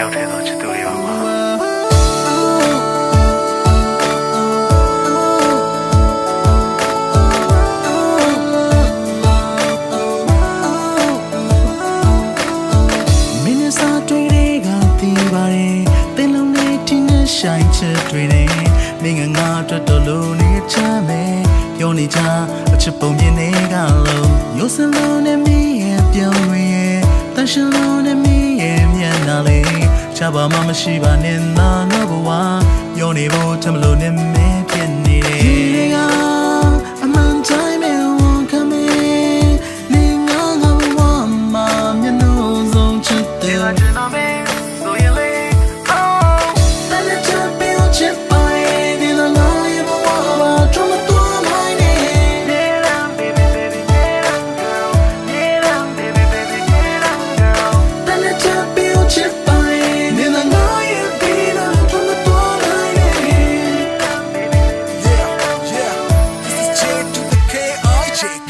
ရောက်သေးသောချစ်သူရောပါရှိုင်ချက်တွေနဲ့မင်းငငါအတွက်တော်လို့နေချမ်းမယ်ပြောနေကြအချစ်ပုံမြင်နေကလုံးရိုးစလုံးနဲ့မင်းရဲ့ပြောင်းဝင်ရဲ့တန်ရှင်လုံးနဲ့ ချပါမှမရှိပါနဲ့နာငါဘဝပြောနေဖို့တမလို့နဲ့မင်းဖြစ်နေတယ်ဒီကအမှန်တိုင်းမဲ့ဝန်ခံမယ်နေငါငါဘဝမှာမျက်နှာဆုံးချစ်တယ်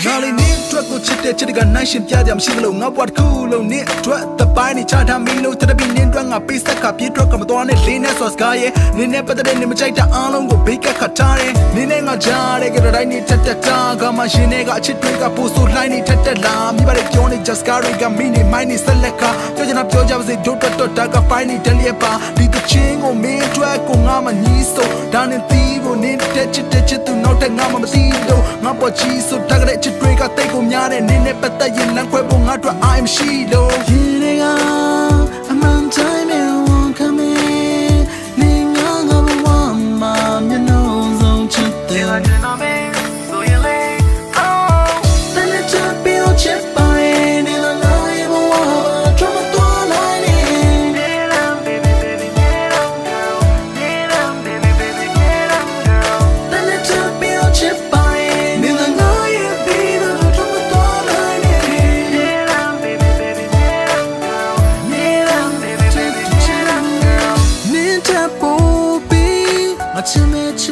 ငါလေးနင်းအတွက်ကိုချစ်တဲ့ချစ်တကနိုင်ရှင်ပြကြမရှိသလိုငါဘွားတစ်ခုလုံးနင်းအတွက်တပိုင်းနေချထားမင်းလို့တရပီနင်းအတွက်ငါပေးဆက်ကပြေးထွက်ကမတော်နဲ့လေးနဲ့ဆော့စကားရဲ့နင်းနဲ့ပတ်သက်တဲ့နင်းမကြိုက်တာအားလုံးကိုဘေးကခတ်ထားတယ်နင်းနဲ့ငါကြားတဲ့ကြတိုင်းနေတက်တက်တာကမှရှင်နဲ့ကအချစ်တွေကပို့ဆိုလှိုင်းနေထက်တက်လာမိဘတွေပြောနေ just car တွေကမင်းနေမိုင်းနေဆက်လက်ကပြောချင်တာပြောကြပါစေဒုတ်တက်တော့တာကဖိုင်းနေတယ်လျက်ပါဒီတချင်းကိုမင်းအတွက်ကိုငါမညီးဆိုဒါနဲ့သီးကိုနင်းတက်ချစ်တဲ့ချစ်သူနောက်တဲ့ငါမမသိတော့ငါပေါ်ချီဆိုတကတဲ့ချစ်တွေ ကတိတ်ကိုများတဲ့နင်းနဲ့ပတ်သက်ရင်လမ်းခွဲဖို့ငါတို့ I'm she လို့ဒီတွေကအမှန်တိုင်း अचमेच